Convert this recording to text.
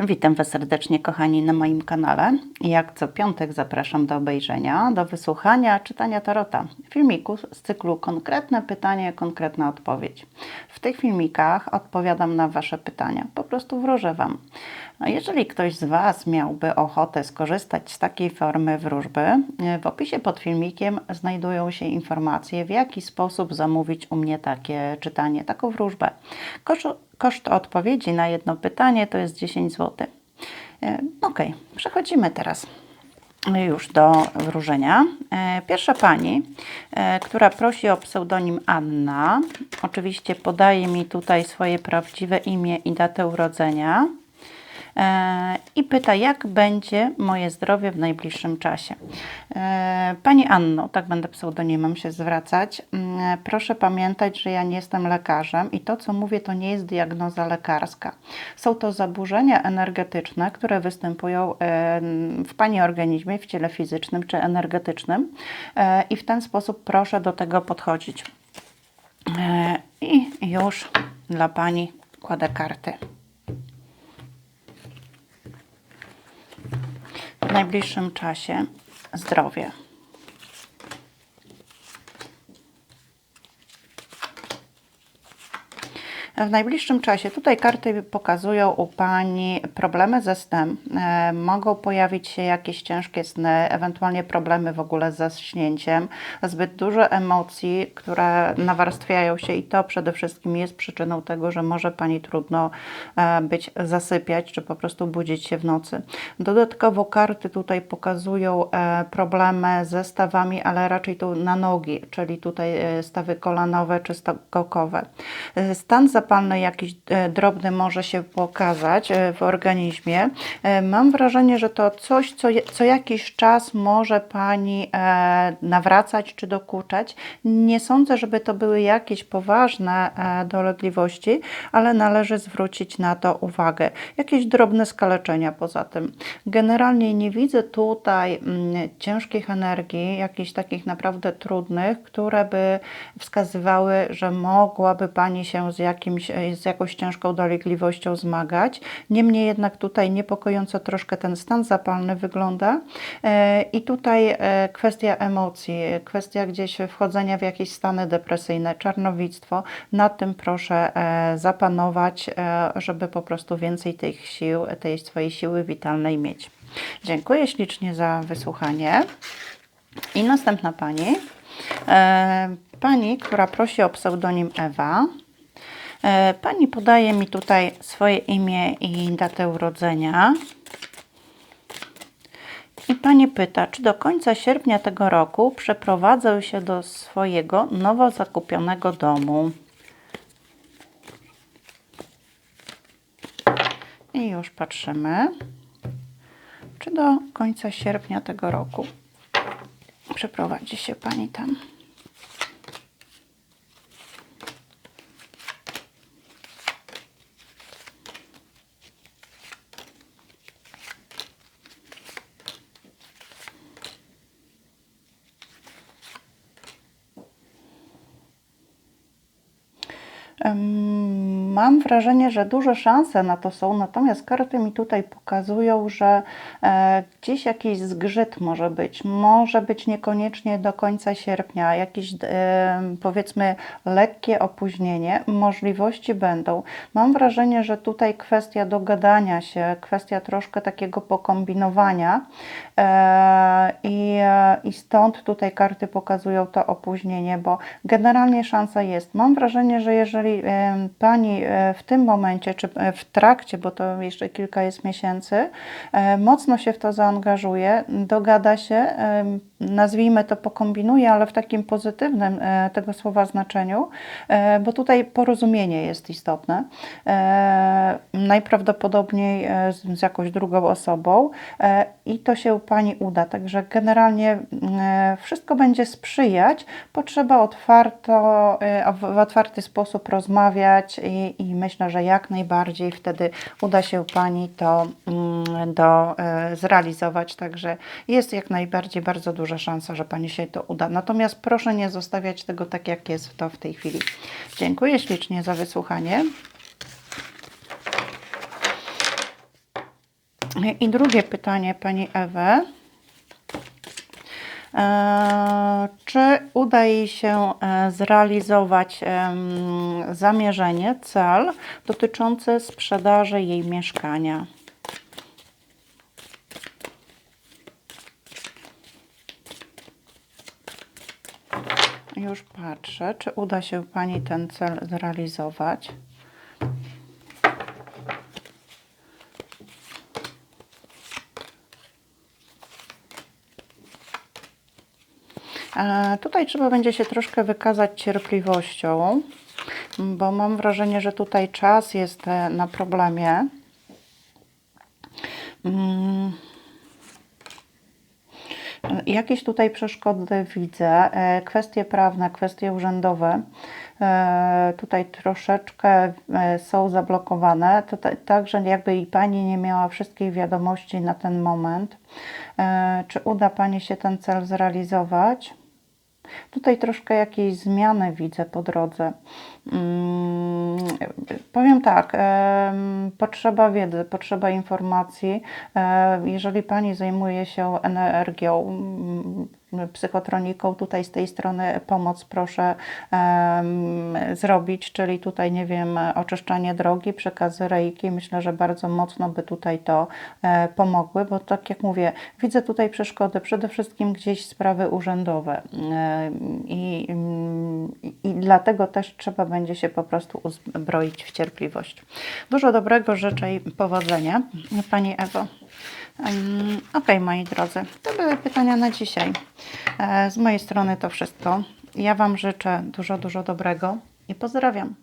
Witam Was serdecznie, kochani, na moim kanale. Jak co piątek zapraszam do obejrzenia, do wysłuchania, czytania tarota. Filmiku z cyklu Konkretne pytanie, konkretna odpowiedź. W tych filmikach odpowiadam na Wasze pytania, po prostu wróżę Wam. No, jeżeli ktoś z Was miałby ochotę skorzystać z takiej formy wróżby, w opisie pod filmikiem znajdują się informacje, w jaki sposób zamówić u mnie takie czytanie, taką wróżbę. Koszt, koszt odpowiedzi na jedno pytanie to jest 10 zł. Ok, przechodzimy teraz już do wróżenia. E, Pierwsza pani, e, która prosi o pseudonim Anna, oczywiście podaje mi tutaj swoje prawdziwe imię i datę urodzenia e, i pyta, jak będzie moje zdrowie w najbliższym czasie. E, Pani Anno, tak będę pseudonimem się zwracać, mm, proszę pamiętać, że ja nie jestem lekarzem i to, co mówię, to nie jest diagnoza lekarska. Są to zaburzenia energetyczne, które występują e, w Pani organizmie, w ciele fizycznym czy energetycznym e, i w ten sposób proszę do tego podchodzić. E, I już dla Pani kładę karty. Najbliższym czasie zdrowie. W najbliższym czasie, tutaj karty pokazują u Pani problemy ze snem. E, mogą pojawić się jakieś ciężkie sny, ewentualnie problemy w ogóle ze śnięciem, zbyt dużo emocji, które nawarstwiają się i to przede wszystkim jest przyczyną tego, że może Pani trudno e, być zasypiać, czy po prostu budzić się w nocy. Dodatkowo karty tutaj pokazują e, problemy ze stawami, ale raczej tu na nogi, czyli tutaj stawy kolanowe czy skokowe. E, Stan zapalny jakiś e, drobny może się pokazać e, w organizmie. E, Mam wrażenie, że to coś, co, co jakiś czas może Pani nawracać czy dokuczać. Nie sądzę, żeby to były jakieś poważne dolegliwości, ale należy zwrócić na to uwagę. Jakieś drobne skaleczenia poza tym. Generalnie nie widzę tutaj mm, ciężkich energii, jakichś takich naprawdę trudnych, które by wskazywały, że mogłaby Pani się z, jakimś, e, z jakąś ciężką dolegliwością zmagać. Niemniej jednak tutaj niepokojąco troszkę ten stan zapalny wygląda. E, I tutaj e, kwestia emocji, kwestia gdzieś wchodzenia w jakieś stany depresyjne, czarnowictwo. Nad tym proszę zapanować, żeby po prostu więcej tych sił, tej swojej siły witalnej mieć. Dziękuję ślicznie za wysłuchanie. I następna pani. Pani, która prosi o pseudonim Ewa. E, Pani podaje mi tutaj swoje imię i datę urodzenia. I pani pyta, czy do końca sierpnia tego roku przeprowadzę się do swojego nowo zakupionego domu. I już patrzymy, czy do końca sierpnia tego roku przeprowadzi się pani tam. 嗯 Mam wrażenie, że duże szanse na to są, natomiast karty mi tutaj pokazują, że e, gdzieś jakiś zgrzyt może być. Może być niekoniecznie do końca sierpnia, jakieś e, powiedzmy lekkie opóźnienie. Możliwości będą. Mam wrażenie, że tutaj kwestia dogadania się, kwestia troszkę takiego pokombinowania e, i, i stąd tutaj karty pokazują to opóźnienie, bo generalnie szansa jest. Mam wrażenie, że jeżeli Pani e, w tym momencie, czy e, w trakcie, bo to jeszcze kilka jest miesięcy, e, mocno się w to zaangażuje, dogada się, nazwijmy to pokombinuje, ale w takim pozytywnym e, tego słowa znaczeniu, e, bo tutaj porozumienie jest istotne. E, Najprawdopodobniej z, jakąś drugą osobą i to się Pani uda. Także generalnie wszystko będzie sprzyjać. Potrzeba otwarto, w otwarty sposób rozmawiać i, i myślę, że jak najbardziej wtedy uda się Pani to do, zrealizować. Także jest jak najbardziej bardzo duża szansa, że Pani się to uda. Natomiast proszę nie zostawiać tego tak, jak jest to w tej chwili. Dziękuję ślicznie za wysłuchanie. I drugie pytanie Pani Ewy. E, Czy uda jej się e, zrealizować zamierzenie, cel dotyczący sprzedaży jej mieszkania? Już patrzę, czy uda się Pani ten cel zrealizować. E, Tutaj trzeba będzie się troszkę wykazać cierpliwością, bo mam wrażenie, że tutaj czas jest e, na problemie. Mm. Jakieś tutaj przeszkody widzę, e, kwestie prawne, kwestie urzędowe. e, Tutaj troszeczkę e, są zablokowane, także jakby i Pani nie miała wszystkich wiadomości na ten moment. Czy uda Pani się ten cel zrealizować? Tutaj troszkę jakiejś zmiany widzę po drodze. Mm, powiem tak, potrzeba wiedzy, potrzeba informacji. E, Jeżeli Pani zajmuje się energią, mm, psychotroniką, tutaj z tej strony pomoc proszę zrobić, czyli tutaj, nie wiem, oczyszczanie drogi, przekazy reiki. Myślę, że bardzo mocno by tutaj to e, pomogły, bo tak jak mówię, widzę tutaj przeszkody, przede wszystkim gdzieś sprawy urzędowe i, i dlatego też trzeba będzie się po prostu uzbroić w cierpliwość. Dużo dobrego życzę i powodzenia, Pani Ewo. Ok, moi drodzy, to były pytania na dzisiaj. E, Z mojej strony to wszystko. Ja Wam życzę dużo, dużo dobrego i pozdrawiam.